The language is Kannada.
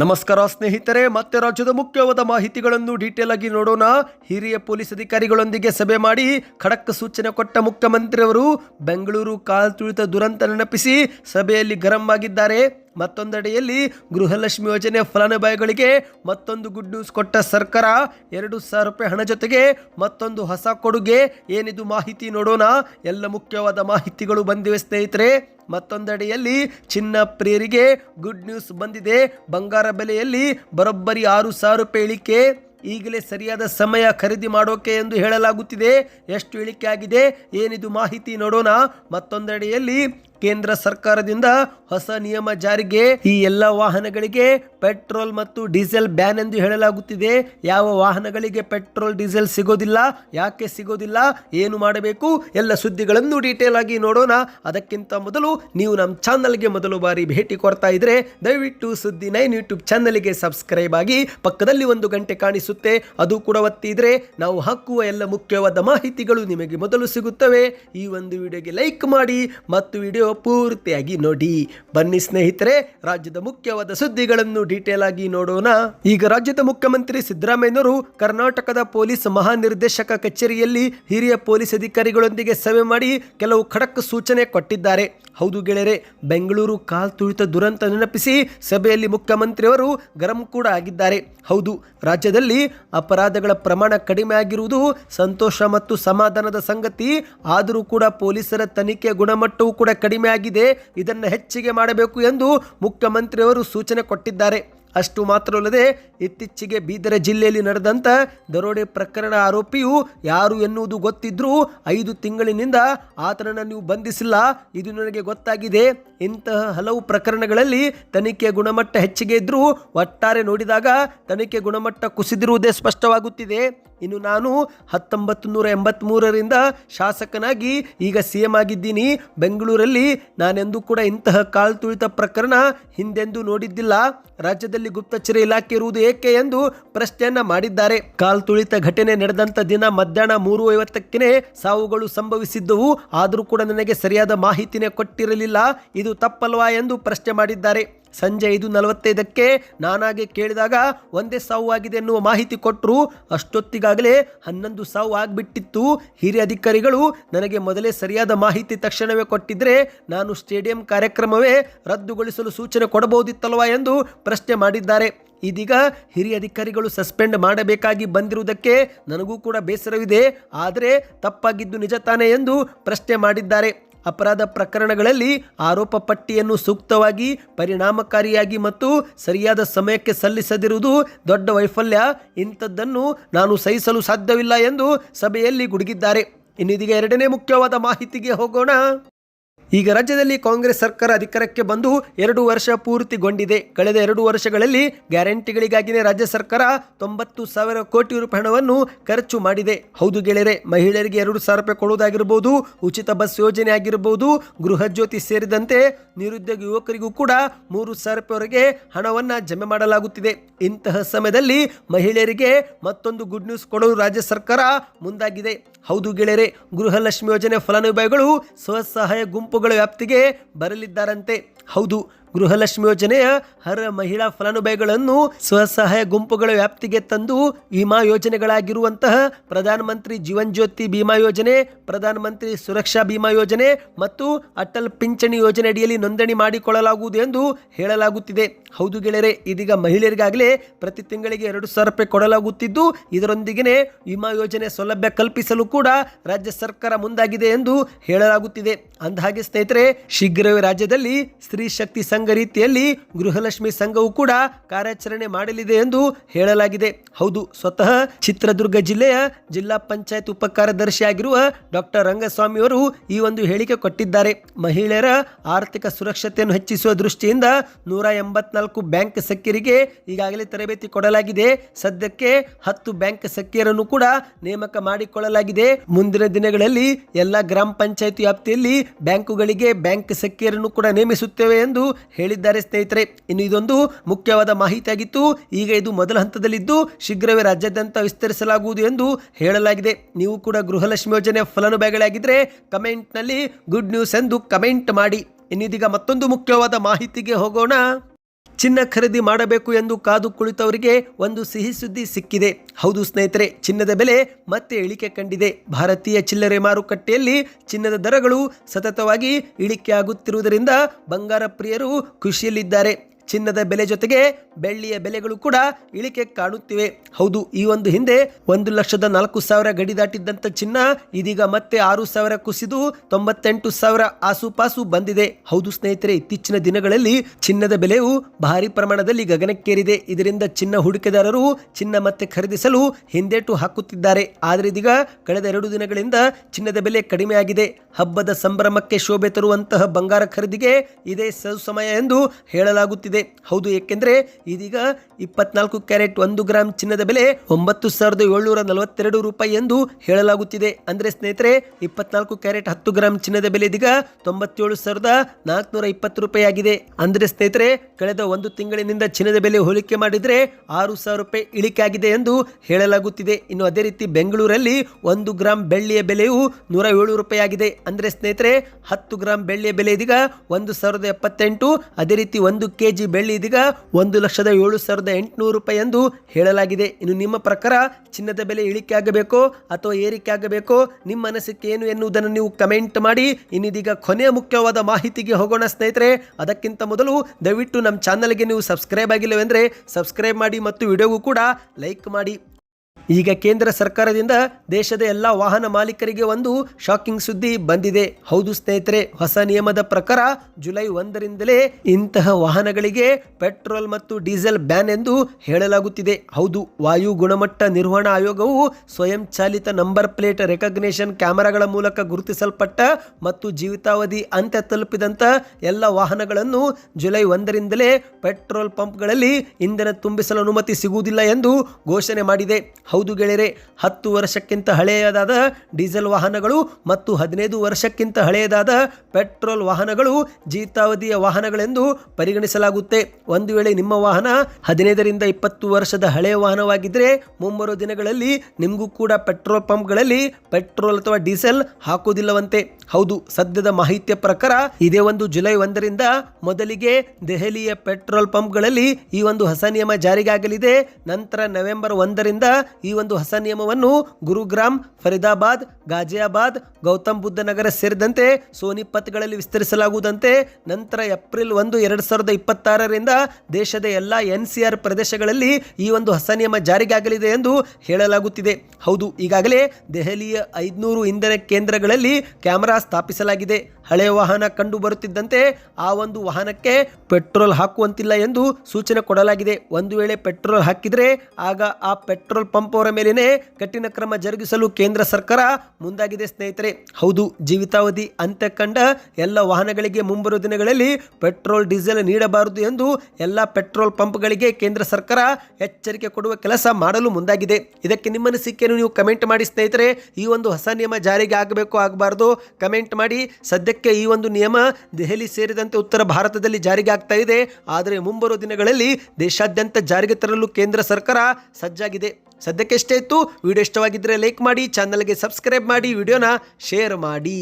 ನಮಸ್ಕಾರ ಸ್ನೇಹಿತರೆ, ಮತ್ತೆ ರಾಜ್ಯದ ಮುಖ್ಯವಾದ ಮಾಹಿತಿಗಳನ್ನು ಡೀಟೇಲ್ ಆಗಿ ನೋಡೋಣ. ಹಿರಿಯ ಪೊಲೀಸ್ ಅಧಿಕಾರಿಗಳೊಂದಿಗೆ ಸಭೆ ಮಾಡಿ ಖಡಕ್ ಸೂಚನೆ ಕೊಟ್ಟ ಮುಖ್ಯಮಂತ್ರಿಯವರು ಬೆಂಗಳೂರು ಕಾಲ್ ತುಳಿತ ದುರಂತ ನೆನಪಿಸಿ ಸಭೆಯಲ್ಲಿ ಗರಂ ಆಗಿದ್ದಾರೆ. ಮತ್ತೊಂದೆಡೆಯಲ್ಲಿ ಗೃಹಲಕ್ಷ್ಮಿ ಯೋಜನೆ ಫಲಾನುಭವಿಗಳಿಗೆ ಮತ್ತೊಂದು ಗುಡ್ ನ್ಯೂಸ್ ಕೊಟ್ಟ ಸರ್ಕಾರ. ಎರಡು ಸಾವಿರ ರೂಪಾಯಿ ಹಣ ಜೊತೆಗೆ ಮತ್ತೊಂದು ಹೊಸ ಕೊಡುಗೆ. ಏನಿದು ಮಾಹಿತಿ ನೋಡೋಣ. ಎಲ್ಲ ಮುಖ್ಯವಾದ ಮಾಹಿತಿಗಳು ಬಂದಿವೆ ಸ್ನೇಹಿತರೆ. ಮತ್ತೊಂದೆಡೆಯಲ್ಲಿ, ಚಿನ್ನ ಪ್ರಿಯರಿಗೆ ಗುಡ್ ನ್ಯೂಸ್ ಬಂದಿದೆ. ಬಂಗಾರ ಬೆಲೆಯಲ್ಲಿ ಬರೋಬ್ಬರಿ ಆರು ಸಾವಿರ ರೂಪಾಯಿ ಇಳಿಕೆ. ಈಗಲೇ ಸರಿಯಾದ ಸಮಯ ಖರೀದಿ ಮಾಡೋಕೆ ಎಂದು ಹೇಳಲಾಗುತ್ತಿದೆ. ಎಷ್ಟು ಇಳಿಕೆ ಆಗಿದೆ? ಏನಿದು ಮಾಹಿತಿ ನೋಡೋಣ. ಮತ್ತೊಂದೆಡೆಯಲ್ಲಿ ಕೇಂದ್ರ ಸರ್ಕಾರದಿಂದ ಹೊಸ ನಿಯಮ ಜಾರಿಗೆ ಈ ಎಲ್ಲ ವಾಹನಗಳಿಗೆ ಪೆಟ್ರೋಲ್ ಮತ್ತು ಡೀಸೆಲ್ ಬ್ಯಾನ್ ಎಂದು ಹೇಳಲಾಗುತ್ತಿದೆ. ಯಾವ ವಾಹನಗಳಿಗೆ ಪೆಟ್ರೋಲ್, ಡೀಸೆಲ್ ಸಿಗೋದಿಲ್ಲ, ಯಾಕೆ ಸಿಗೋದಿಲ್ಲ, ಏನು ಮಾಡಬೇಕು, ಎಲ್ಲ ಸುದ್ದಿಗಳನ್ನು ಡೀಟೇಲ್ ಆಗಿ ನೋಡೋಣ. ಅದಕ್ಕಿಂತ ಮೊದಲು ನೀವು ನಮ್ಮ ಚಾನಲ್ಗೆ ಮೊದಲು ಬಾರಿ ಭೇಟಿ ಕೊಡ್ತಾ ಇದ್ರೆ ದಯವಿಟ್ಟು ಸುದ್ದಿ ನೈನ್ ಯೂಟ್ಯೂಬ್ ಚಾನಲ್ಗೆ ಸಬ್ಸ್ಕ್ರೈಬ್ ಆಗಿ ಪಕ್ಕದಲ್ಲಿ ಒಂದು ಗಂಟೆ ಕಾಣಿಸುತ್ತೆ. ಅದು ಕೂಡ ಒತ್ತಿದ್ರೆ ನಾವು ಹಾಕುವ ಎಲ್ಲ ಮುಖ್ಯವಾದ ಮಾಹಿತಿಗಳು ನಿಮಗೆ ಮೊದಲು ಸಿಗುತ್ತವೆ. ಈ ಒಂದು ವಿಡಿಯೋಗೆ ಲೈಕ್ ಮಾಡಿ ಮತ್ತು ವಿಡಿಯೋ ಪೂರ್ತಿಯಾಗಿ ನೋಡಿ. ಬನ್ನಿ ಸ್ನೇಹಿತರೆ, ರಾಜ್ಯದ ಮುಖ್ಯವಾದ ಸುದ್ದಿಗಳನ್ನು ಡೀಟೇಲ್ ಆಗಿ ನೋಡೋಣ. ಈಗ ರಾಜ್ಯದ ಮುಖ್ಯಮಂತ್ರಿ ಸಿದ್ದರಾಮಯ್ಯನವರು ಕರ್ನಾಟಕದ ಪೊಲೀಸ್ ಮಹಾನಿರ್ದೇಶಕ ಕಚೇರಿಯಲ್ಲಿ ಹಿರಿಯ ಪೊಲೀಸ್ ಅಧಿಕಾರಿಗಳೊಂದಿಗೆ ಸಭೆ ಮಾಡಿ ಕೆಲವು ಖಡಕ್ ಸೂಚನೆ ಕೊಟ್ಟಿದ್ದಾರೆ. ಹೌದು ಗೆಳೆಯರೆ, ಬೆಂಗಳೂರು ಕಾಲ್ ತುಳಿತ ದುರಂತ ನೆನಪಿಸಿ ಸಭೆಯಲ್ಲಿ ಮುಖ್ಯಮಂತ್ರಿಯವರು ಗರಂ ಕೂಡ ಆಗಿದ್ದಾರೆ. ಹೌದು, ರಾಜ್ಯದಲ್ಲಿ ಅಪರಾಧಗಳ ಪ್ರಮಾಣ ಕಡಿಮೆ ಆಗಿರುವುದು ಸಂತೋಷ ಮತ್ತು ಸಮಾಧಾನದ ಸಂಗತಿ. ಆದರೂ ಕೂಡ ಪೊಲೀಸರ ತನಿಖೆ ಗುಣಮಟ್ಟವೂ ಕೂಡ ಕಡಿಮೆ ಆಗಿದೆ ಇದನ್ನು ಹೆಚ್ಚಿಗೆ ಮಾಡಬೇಕು ಎಂದು ಮುಖ್ಯಮಂತ್ರಿಯವರು ಸೂಚನೆ ಕೊಟ್ಟಿದ್ದಾರೆ. ಅಷ್ಟು ಮಾತ್ರವಲ್ಲದೆ, ಇತ್ತೀಚೆಗೆ ಬೀದರ ಜಿಲ್ಲೆಯಲ್ಲಿ ನಡೆದಂಥ ದರೋಡೆ ಪ್ರಕರಣ ಆರೋಪಿಯು ಯಾರು ಎನ್ನುವುದು ಗೊತ್ತಿದ್ದರೂ ಐದು ತಿಂಗಳಿನಿಂದ ಆತನನ್ನು ನೀವು ಬಂಧಿಸಿಲ್ಲ. ಇದು ನನಗೆ ಗೊತ್ತಾಗಿದೆ. ಇಂತಹ ಹಲವು ಪ್ರಕರಣಗಳಲ್ಲಿ ತನಿಖೆ ಗುಣಮಟ್ಟ ಹೆಚ್ಚಿಗೆ ಇದ್ದರೂ ಒಟ್ಟಾರೆ ನೋಡಿದಾಗ ತನಿಖೆ ಗುಣಮಟ್ಟ ಕುಸಿದಿರುವುದೇ ಸ್ಪಷ್ಟವಾಗುತ್ತಿದೆ. ಇನ್ನು ನಾನು ಹತ್ತೊಂಬತ್ತು ನೂರ ಎಂಬತ್ತ್ಮೂರರಿಂದ ಶಾಸಕನಾಗಿ ಈಗ ಸಿ ಎಂ ಆಗಿದ್ದೀನಿ. ಬೆಂಗಳೂರಲ್ಲಿ ನಾನೆಂದೂ ಕೂಡ ಇಂತಹ ಕಾಲು ತುಳಿತ ಪ್ರಕರಣ ಹಿಂದೆಂದೂ ನೋಡಿದ್ದಿಲ್ಲ. ರಾಜ್ಯದಲ್ಲಿ ಗುಪ್ತಚರ ಇಲಾಖೆ ಇರುವುದು ಏಕೆ ಎಂದು ಪ್ರಶ್ನೆಯನ್ನ ಮಾಡಿದ್ದಾರೆ. ಕಾಲ್ ತುಳಿತ ಘಟನೆ ನಡೆದಂತ ದಿನ ಮಧ್ಯಾಹ್ನ ಮೂರು ಐವತ್ತಕ್ಕೆ ಸಾವುಗಳು ಸಂಭವಿಸಿದ್ದವು. ಆದರೂ ಕೂಡ ನನಗೆ ಸರಿಯಾದ ಮಾಹಿತಿನೇ ಕೊಟ್ಟಿರಲಿಲ್ಲ. ಇದು ತಪ್ಪಲ್ವಾ ಎಂದು ಪ್ರಶ್ನೆ ಮಾಡಿದ್ದಾರೆ. ಸಂಜೆ ಐದು ನಲವತ್ತೈದಕ್ಕೆ ನಾನಾಗೆ ಕೇಳಿದಾಗ ಒಂದೇ ಸಾವು ಆಗಿದೆ ಎನ್ನುವ ಮಾಹಿತಿ ಕೊಟ್ಟರು ಅಷ್ಟೊತ್ತಿಗಾಗಲೇ ಹನ್ನೊಂದು ಸಾವು ಆಗಿಬಿಟ್ಟಿತ್ತು. ಹಿರಿಯ ಅಧಿಕಾರಿಗಳು ನನಗೆ ಮೊದಲೇ ಸರಿಯಾದ ಮಾಹಿತಿ ತಕ್ಷಣವೇ ಕೊಟ್ಟಿದ್ದರೆ ನಾನು ಸ್ಟೇಡಿಯಂ ಕಾರ್ಯಕ್ರಮವೇ ರದ್ದುಗೊಳಿಸಲು ಸೂಚನೆ ಕೊಡಬಹುದಿತ್ತಲ್ವಾ ಎಂದು ಪ್ರಶ್ನೆ ಮಾಡಿದ್ದಾರೆ. ಇದೀಗ ಹಿರಿಯ ಅಧಿಕಾರಿಗಳು ಸಸ್ಪೆಂಡ್ ಮಾಡಬೇಕಾಗಿ ಬಂದಿರುವುದಕ್ಕೆ ನನಗೂ ಕೂಡ ಬೇಸರವಿದೆ. ಆದರೆ ತಪ್ಪಾಗಿದ್ದು ನಿಜ ತಾನೇ ಎಂದು ಪ್ರಶ್ನೆ ಮಾಡಿದ್ದಾರೆ. ಅಪರಾಧ ಪ್ರಕರಣಗಳಲ್ಲಿ ಆರೋಪ ಪಟ್ಟಿಯನ್ನು ಸೂಕ್ತವಾಗಿ, ಪರಿಣಾಮಕಾರಿಯಾಗಿ ಮತ್ತು ಸರಿಯಾದ ಸಮಯಕ್ಕೆ ಸಲ್ಲಿಸದಿರುವುದು ದೊಡ್ಡ ವೈಫಲ್ಯ. ಇಂಥದ್ದನ್ನು ನಾನು ಸಹಿಸಲು ಸಾಧ್ಯವಿಲ್ಲ ಎಂದು ಸಭೆಯಲ್ಲಿ ಗುಡುಗಿದ್ದಾರೆ. ಇನ್ನಿದೀಗ ಎರಡನೇ ಮುಖ್ಯವಾದ ಮಾಹಿತಿಗೆ ಹೋಗೋಣ. ಈಗ ರಾಜ್ಯದಲ್ಲಿ ಕಾಂಗ್ರೆಸ್ ಸರ್ಕಾರ ಅಧಿಕಾರಕ್ಕೆ ಬಂದು ಎರಡು ವರ್ಷ ಪೂರ್ತಿಗೊಂಡಿದೆ. ಕಳೆದ ಎರಡು ವರ್ಷಗಳಲ್ಲಿ ಗ್ಯಾರಂಟಿಗಳಿಗಾಗಿಯೇ ರಾಜ್ಯ ಸರ್ಕಾರ ತೊಂಬತ್ತು ಸಾವಿರ ಕೋಟಿ ರೂಪಾಯಿ ಹಣವನ್ನು ಖರ್ಚು ಮಾಡಿದೆ. ಹೌದು ಗೆಳೆಯರೆ, ಮಹಿಳೆಯರಿಗೆ ಎರಡು ಸಾವಿರ ರೂಪಾಯಿ ಕೊಡುವುದಾಗಿರಬಹುದು ಉಚಿತ ಬಸ್ ಯೋಜನೆ ಆಗಿರಬಹುದು ಗೃಹ ಜ್ಯೋತಿ ಸೇರಿದಂತೆ ನಿರುದ್ಯೋಗ ಯುವಕರಿಗೂ ಕೂಡ ಮೂರು ಸಾವಿರ ರೂಪಾಯಿವರೆಗೆ ಹಣವನ್ನು ಜಮೆ ಮಾಡಲಾಗುತ್ತಿದೆ. ಇಂತಹ ಸಮಯದಲ್ಲಿ ಮಹಿಳೆಯರಿಗೆ ಮತ್ತೊಂದು ಗುಡ್ ನ್ಯೂಸ್ ಕೊಡಲು ರಾಜ್ಯ ಸರ್ಕಾರ ಮುಂದಾಗಿದೆ. ಹೌದು ಗೆಳೆಯರೆ ಗೃಹಲಕ್ಷ್ಮಿ ಯೋಜನೆ ಫಲಾನುಭವಿಗಳು ಸ್ವಸಹಾಯ ಗುಂಪುಗಳ ವ್ಯಾಪ್ತಿಗೆ ಬರಲಿದ್ದಾರಂತೆ. ಹೌದು ಗೃಹಲಕ್ಷ್ಮಿ ಯೋಜನೆಯ ಹರ ಮಹಿಳಾ ಫಲಾನುಭವಿಗಳನ್ನು ಸ್ವಸಹಾಯ ಗುಂಪುಗಳ ವ್ಯಾಪ್ತಿಗೆ ತಂದು ವಿಮಾ ಯೋಜನೆಗಳಾಗಿರುವಂತಹ ಪ್ರಧಾನಮಂತ್ರಿ ಜೀವನ್ ಜ್ಯೋತಿ ಬಿಮಾ ಯೋಜನೆ, ಪ್ರಧಾನಮಂತ್ರಿ ಸುರಕ್ಷಾ ಬಿಮಾ ಯೋಜನೆ ಮತ್ತು ಅಟಲ್ ಪಿಂಚಣಿ ಯೋಜನೆ ಅಡಿಯಲ್ಲಿ ನೋಂದಣಿ ಮಾಡಿಕೊಳ್ಳಲಾಗುವುದು ಎಂದು ಹೇಳಲಾಗುತ್ತಿದೆ. ಹೌದು ಗೆಳೆಯರೆ, ಇದೀಗ ಮಹಿಳೆಯರಿಗಾಗಲೇ ಪ್ರತಿ ತಿಂಗಳಿಗೆ ಎರಡು ಸಾವಿರ ರೂಪಾಯಿ ಕೊಡಲಾಗುತ್ತಿದ್ದು ಇದರೊಂದಿಗೆ ವಿಮಾ ಯೋಜನೆ ಸೌಲಭ್ಯ ಕಲ್ಪಿಸಲು ಕೂಡ ರಾಜ್ಯ ಸರ್ಕಾರ ಮುಂದಾಗಿದೆ ಎಂದು ಹೇಳಲಾಗುತ್ತಿದೆ. ಅಂದಹಾಗೆ ಸ್ನೇಹಿತರೆ, ಶೀಘ್ರವೇ ರಾಜ್ಯದಲ್ಲಿ ಸ್ತ್ರೀ ಶಕ್ತಿ ಸಂಘ ರೀತಿಯಲ್ಲಿ ಗೃಹಲಕ್ಷ್ಮಿ ಸಂಘವು ಕೂಡ ಕಾರ್ಯಾಚರಣೆ ಮಾಡಲಿದೆ ಎಂದು ಹೇಳಲಾಗಿದೆ. ಹೌದು, ಸ್ವತಃ ಚಿತ್ರದುರ್ಗ ಜಿಲ್ಲೆಯ ಜಿಲ್ಲಾ ಪಂಚಾಯತ್ ಉಪ ಕಾರ್ಯದರ್ಶಿಯಾಗಿರುವ ಡಾಕ್ಟರ್ ರಂಗಸ್ವಾಮಿಯವರು ಈ ಒಂದು ಹೇಳಿಕೆ ಕೊಟ್ಟಿದ್ದಾರೆ. ಮಹಿಳೆಯರ ಆರ್ಥಿಕ ಸುರಕ್ಷತೆಯನ್ನು ಹೆಚ್ಚಿಸುವ ದೃಷ್ಟಿಯಿಂದ ನೂರ ಎಂಬತ್ನಾಲ್ಕು ಬ್ಯಾಂಕ್ ಸಖ್ಯರಿಗೆ ಈಗಾಗಲೇ ತರಬೇತಿ ಕೊಡಲಾಗಿದೆ. ಸದ್ಯಕ್ಕೆ ಹತ್ತು ಬ್ಯಾಂಕ್ ಸಖ್ಯರನ್ನು ಕೂಡ ನೇಮಕ ಮಾಡಿಕೊಳ್ಳಲಾಗಿದೆ. ಮುಂದಿನ ದಿನಗಳಲ್ಲಿ ಎಲ್ಲ ಗ್ರಾಮ ಪಂಚಾಯತ್ ವ್ಯಾಪ್ತಿಯಲ್ಲಿ ಬ್ಯಾಂಕುಗಳಿಗೆ ಬ್ಯಾಂಕ್ ಸಖ್ಯರನ್ನು ಕೂಡ ನೇಮಿಸುತ್ತೇವೆ ಎಂದು ಹೇಳಿದ್ದಾರೆ ಸ್ನೇಹಿತರೆ. ಇನ್ನು ಇದೊಂದು ಮುಖ್ಯವಾದ ಮಾಹಿತಿಯಾಗಿತ್ತು. ಈಗ ಇದು ಮೊದಲ ಹಂತದಲ್ಲಿದ್ದು ಶೀಘ್ರವೇ ರಾಜ್ಯಾದ್ಯಂತ ವಿಸ್ತರಿಸಲಾಗುವುದು ಎಂದು ಹೇಳಲಾಗಿದೆ. ನೀವು ಕೂಡ ಗೃಹಲಕ್ಷ್ಮಿ ಯೋಜನೆ ಫಲಾನುಭವಿಗಳಾಗಿದ್ದರೆ ಕಮೆಂಟ್ನಲ್ಲಿ ಗುಡ್ ನ್ಯೂಸ್ ಎಂದು ಕಮೆಂಟ್ ಮಾಡಿ. ಇನ್ನಿದೀಗ ಮತ್ತೊಂದು ಮುಖ್ಯವಾದ ಮಾಹಿತಿಗೆ ಹೋಗೋಣ. ಚಿನ್ನ ಖರೀದಿ ಮಾಡಬೇಕು ಎಂದು ಕಾದು ಕುಳಿತವರಿಗೆ ಒಂದು ಸಿಹಿ ಸುದ್ದಿ ಸಿಕ್ಕಿದೆ. ಹೌದು ಸ್ನೇಹಿತರೆ, ಚಿನ್ನದ ಬೆಲೆ ಮತ್ತೆ ಇಳಿಕೆ ಕಂಡಿದೆ. ಭಾರತೀಯ ಚಿಲ್ಲರೆ ಮಾರುಕಟ್ಟೆಯಲ್ಲಿ ಚಿನ್ನದ ದರಗಳು ಸತತವಾಗಿ ಇಳಿಕೆಯಾಗುತ್ತಿರುವುದರಿಂದ ಬಂಗಾರ ಪ್ರಿಯರು ಖುಷಿಯಲ್ಲಿದ್ದಾರೆ. ಚಿನ್ನದ ಬೆಲೆ ಜೊತೆಗೆ ಬೆಳ್ಳಿಯ ಬೆಲೆಗಳು ಕೂಡ ಇಳಿಕೆ ಕಾಣುತ್ತಿವೆ. ಹೌದು, ಈ ಒಂದು ಹಿಂದೆ ಒಂದು ಲಕ್ಷದ ನಾಲ್ಕು ಸಾವಿರ ಗಡಿ ದಾಟಿದ್ದಂಥ ಚಿನ್ನ ಇದೀಗ ಮತ್ತೆ ಆರು ಸಾವಿರ ಕುಸಿದು ತೊಂಬತ್ತೆಂಟು ಸಾವಿರ ಆಸುಪಾಸು ಬಂದಿದೆ. ಹೌದು ಸ್ನೇಹಿತರೆ, ಇತ್ತೀಚಿನ ದಿನಗಳಲ್ಲಿ ಚಿನ್ನದ ಬೆಲೆಯು ಭಾರಿ ಪ್ರಮಾಣದಲ್ಲಿ ಗಗನಕ್ಕೇರಿದೆ. ಇದರಿಂದ ಚಿನ್ನ ಹೂಡಿಕೆದಾರರು ಚಿನ್ನ ಮತ್ತೆ ಖರೀದಿಸಲು ಹಿಂದೇಟು ಹಾಕುತ್ತಿದ್ದಾರೆ. ಆದರೆ ಇದೀಗ ಕಳೆದ ಎರಡು ದಿನಗಳಿಂದ ಚಿನ್ನದ ಬೆಲೆ ಕಡಿಮೆಯಾಗಿದೆ ಹಬ್ಬದ ಸಂಭ್ರಮಕ್ಕೆ ಶೋಭೆ ತರುವಂತಹ ಬಂಗಾರ ಖರೀದಿಗೆ ಇದೇ ಸಮಯ ಎಂದು ಹೇಳಲಾಗುತ್ತಿದೆ. ಹೌದು, ಏಕೆಂದರೆ ಇದೀಗ ಇಪ್ಪತ್ನಾಲ್ಕು ಕ್ಯಾರೆಟ್ ಒಂದು ಗ್ರಾಮ್ ಚಿನ್ನದ ಬೆಲೆ ಒಂಬತ್ತು ಸಾವಿರದ ಏಳ್ನೂರ ನಲವತ್ತೆರಡು ರೂಪಾಯಿ ಎಂದು ಹೇಳಲಾಗುತ್ತಿದೆ. ಅಂದ್ರೆ ಸ್ನೇಹಿತರೆ, ಇಪ್ಪತ್ನಾಲ್ಕು ಕ್ಯಾರೆಟ್ ಹತ್ತು ಗ್ರಾಮ್ ಚಿನ್ನದ ಬೆಲೆ ಇದೀಗ ತೊಂಬತ್ತೇಳು ಸಾವಿರದ ನಾಲ್ಕುನೂರ ಇಪ್ಪತ್ತು ರೂಪಾಯಿ ಆಗಿದೆ. ಅಂದ್ರೆ ಸ್ನೇಹಿತರೆ, ಕಳೆದ ಒಂದು ತಿಂಗಳಿನಿಂದ ಚಿನ್ನದ ಬೆಲೆ ಹೋಲಿಕೆ ಮಾಡಿದ್ರೆ ಆರು ಸಾವಿರ ರೂಪಾಯಿ ಇಳಿಕೆ ಆಗಿದೆ ಎಂದು ಹೇಳಲಾಗುತ್ತಿದೆ. ಇನ್ನು ಅದೇ ರೀತಿ ಬೆಂಗಳೂರಲ್ಲಿ ಒಂದು ಗ್ರಾಮ್ ಬೆಳ್ಳಿಯ ಬೆಲೆಯು ನೂರ ಏಳು ರೂಪಾಯಿ ಆಗಿದೆ. ಅಂದ್ರೆ ಸ್ನೇಹಿತರೆ, ಹತ್ತು ಗ್ರಾಮ್ ಬೆಳ್ಳಿಯ ಬೆಲೆ ಇದೀಗ ಒಂದು ಸಾವಿರದ ಎಪ್ಪತ್ತೆಂಟು, ಅದೇ ರೀತಿ ಒಂದು ಕೆಜಿ ಬೆಳ್ಳಿ ಇದೀಗ ಒಂದು ಲಕ್ಷದ ಏಳು ಸಾವಿರದ ಎಂಟುನೂರು ರೂಪಾಯಿ ಎಂದು ಹೇಳಲಾಗಿದೆ. ಇನ್ನು ನಿಮ್ಮ ಪ್ರಕಾರ ಚಿನ್ನದ ಬೆಲೆ ಇಳಿಕೆ ಆಗಬೇಕೋ ಅಥವಾ ಏರಿಕೆ ಆಗಬೇಕೋ, ನಿಮ್ಮ ಅನಿಸಿಕೆ ಏನು ಎನ್ನುವುದನ್ನು ನೀವು ಕಮೆಂಟ್ ಮಾಡಿ. ಇನ್ನಿದೀಗ ಕೊನೆಯ ಮುಖ್ಯವಾದ ಮಾಹಿತಿಗೆ ಹೋಗೋಣ ಸ್ನೇಹಿತರೆ. ಅದಕ್ಕಿಂತ ಮೊದಲು ದಯವಿಟ್ಟು ನಮ್ಮ ಚಾನಲ್ಗೆ ನೀವು ಸಬ್ಸ್ಕ್ರೈಬ್ ಆಗಿಲ್ಲವೆಂದರೆ ಸಬ್ಸ್ಕ್ರೈಬ್ ಮಾಡಿ ಮತ್ತು ವಿಡಿಯೋಗೂ ಕೂಡ ಲೈಕ್ ಮಾಡಿ. ಈಗ ಕೇಂದ್ರ ಸರ್ಕಾರದಿಂದ ದೇಶದ ಎಲ್ಲ ವಾಹನ ಮಾಲೀಕರಿಗೆ ಒಂದು ಶಾಕಿಂಗ್ ಸುದ್ದಿ ಬಂದಿದೆ. ಹೌದು ಸ್ನೇಹಿತರೆ, ಹೊಸ ನಿಯಮದ ಪ್ರಕಾರ ಜುಲೈ ಒಂದರಿಂದಲೇ ಇಂತಹ ವಾಹನಗಳಿಗೆ ಪೆಟ್ರೋಲ್ ಮತ್ತು ಡೀಸೆಲ್ ಬ್ಯಾನ್ ಎಂದು ಹೇಳಲಾಗುತ್ತಿದೆ. ಹೌದು, ವಾಯು ಗುಣಮಟ್ಟ ನಿರ್ವಹಣಾ ಆಯೋಗವು ಸ್ವಯಂ ಚಾಲಿತ ನಂಬರ್ ಪ್ಲೇಟ್ ರೆಕಗ್ನೇಷನ್ ಕ್ಯಾಮೆರಾಗಳ ಮೂಲಕ ಗುರುತಿಸಲ್ಪಟ್ಟ ಮತ್ತು ಜೀವಿತಾವಧಿ ಅಂತ್ಯ ತಲುಪಿದಂತ ಎಲ್ಲ ವಾಹನಗಳನ್ನು ಜುಲೈ ಒಂದರಿಂದಲೇ ಪೆಟ್ರೋಲ್ ಪಂಪ್ಗಳಲ್ಲಿ ಇಂಧನ ತುಂಬಿಸಲು ಅನುಮತಿ ಸಿಗುವುದಿಲ್ಲ ಎಂದು ಘೋಷಣೆ ಮಾಡಿದೆ. ಹೌದು ಗೆಳೆಯರೆ, ಹತ್ತು ವರ್ಷಕ್ಕಿಂತ ಹಳೆಯದಾದ ಡೀಸೆಲ್ ವಾಹನಗಳು ಮತ್ತು ಹದಿನೈದು ವರ್ಷಕ್ಕಿಂತ ಹಳೆಯದಾದ ಪೆಟ್ರೋಲ್ ವಾಹನಗಳು ಜೀತಾವಧಿಯ ವಾಹನಗಳೆಂದು ಪರಿಗಣಿಸಲಾಗುತ್ತೆ. ಒಂದು ವೇಳೆ ನಿಮ್ಮ ವಾಹನ ಹದಿನೈದರಿಂದ ಇಪ್ಪತ್ತು ವರ್ಷದ ಹಳೆಯ ವಾಹನವಾಗಿದ್ದರೆ ಮುಂಬರುವ ದಿನಗಳಲ್ಲಿ ನಿಮಗೂ ಕೂಡ ಪೆಟ್ರೋಲ್ ಪಂಪ್ಗಳಲ್ಲಿ ಪೆಟ್ರೋಲ್ ಅಥವಾ ಡೀಸೆಲ್ ಹಾಕುವುದಿಲ್ಲವಂತೆ. ಹೌದು, ಸದ್ಯದ ಮಾಹಿತಿಯ ಪ್ರಕಾರ ಇದೇ ಒಂದು ಜುಲೈ ಒಂದರಿಂದ ಮೊದಲಿಗೆ ದೆಹಲಿಯ ಪೆಟ್ರೋಲ್ ಪಂಪ್ಗಳಲ್ಲಿ ಈ ಒಂದು ಹೊಸ ನಿಯಮ ಜಾರಿಗಾಗಲಿದೆ. ನಂತರ ನವೆಂಬರ್ ಒಂದರಿಂದ ಈ ಒಂದು ಹೊಸ ನಿಯಮವನ್ನು ಗುರುಗ್ರಾಮ್, ಫರೀದಾಬಾದ್ ಗಾಜಿಯಾಬಾದ್ ಗೌತಮ್ ಬುದ್ಧ ನಗರ ಸೇರಿದಂತೆ ಸೋನಿಪತ್ಗಳಲ್ಲಿ ವಿಸ್ತರಿಸಲಾಗುವುದಂತೆ ನಂತರ ಏಪ್ರಿಲ್ ಒಂದು, ಎರಡು ಸಾವಿರದ ಇಪ್ಪತ್ತಾರರಿಂದ ದೇಶದ ಎಲ್ಲ ಎನ್ ಸಿ ಆರ್ ಪ್ರದೇಶಗಳಲ್ಲಿ ಈ ಒಂದು ಹೊಸ ನಿಯಮ ಜಾರಿಗಾಗಲಿದೆ ಎಂದು ಹೇಳಲಾಗುತ್ತಿದೆ. ಹೌದು, ಈಗಾಗಲೇ ದೆಹಲಿಯ ಐದುನೂರು ಇಂಧನ ಕೇಂದ್ರಗಳಲ್ಲಿ ಕ್ಯಾಮೆರಾ ಸ್ಥಾಪಿಸಲಾಗಿದೆ. ಹಳೆಯ ವಾಹನ ಕಂಡು ಬರುತ್ತಿದ್ದಂತೆ ಆ ಒಂದು ವಾಹನಕ್ಕೆ ಪೆಟ್ರೋಲ್ ಹಾಕುವಂತಿಲ್ಲ ಎಂದು ಸೂಚನೆ ಕೊಡಲಾಗಿದೆ. ಒಂದು ವೇಳೆ ಪೆಟ್ರೋಲ್ ಹಾಕಿದರೆ ಆಗ ಆ ಪೆಟ್ರೋಲ್ ಪಂಪ್ ಅವರ ಮೇಲೇನೆ ಕಠಿಣ ಕ್ರಮ ಜರುಗಿಸಲು ಕೇಂದ್ರ ಸರ್ಕಾರ ಮುಂದಾಗಿದೆ ಸ್ನೇಹಿತರೆ. ಹೌದು, ಜೀವಿತಾವಧಿ ಅಂತ್ಯ ಕಂಡ ಎಲ್ಲ ವಾಹನಗಳಿಗೆ ಮುಂಬರುವ ದಿನಗಳಲ್ಲಿ ಪೆಟ್ರೋಲ್, ಡೀಸೆಲ್ ನೀಡಬಾರದು ಎಂದು ಎಲ್ಲ ಪೆಟ್ರೋಲ್ ಪಂಪ್ಗಳಿಗೆ ಕೇಂದ್ರ ಸರ್ಕಾರ ಎಚ್ಚರಿಕೆ ಕೊಡುವ ಕೆಲಸ ಮಾಡಲು ಮುಂದಾಗಿದೆ. ಇದಕ್ಕೆ ನಿಮ್ಮ ಅನಿಸಿಕೆಯನ್ನು ನೀವು ಕಮೆಂಟ್ ಮಾಡಿ ಸ್ನೇಹಿತರೆ. ಈ ಒಂದು ಹೊಸ ನಿಯಮ ಜಾರಿಗೆ ಆಗಬೇಕು, ಆಗಬಾರದು. ಕಮೆಂಟ್ ಮಾಡಿ. ಸದ್ಯಕ್ಕೆ ಈ ಒಂದು ನಿಯಮ ದೆಹಲಿ ಸೇರಿದಂತೆ ಉತ್ತರ ಭಾರತದಲ್ಲಿ ಜಾರಿಗೆ ಆಗ್ತಾ ಇದೆ. ಆದರೆ ಮುಂಬರುವ ದಿನಗಳಲ್ಲಿ ದೇಶಾದ್ಯಂತ ಜಾರಿಗೆ ತರಲು ಕೇಂದ್ರ ಸರ್ಕಾರ ಸಜ್ಜಾಗಿದೆ. ಸದ್ಯಕ್ಕೆ ಇಷ್ಟೇ ಇತ್ತು. ವಿಡಿಯೋ ಇಷ್ಟವಾಗಿದ್ದರೆ ಲೈಕ್ ಮಾಡಿ ಚಾನಲ್ಗೆ ಸಬ್ಸ್ಕ್ರೈಬ್ ಮಾಡಿ ವಿಡಿಯೋನ ಶೇರ್ ಮಾಡಿ.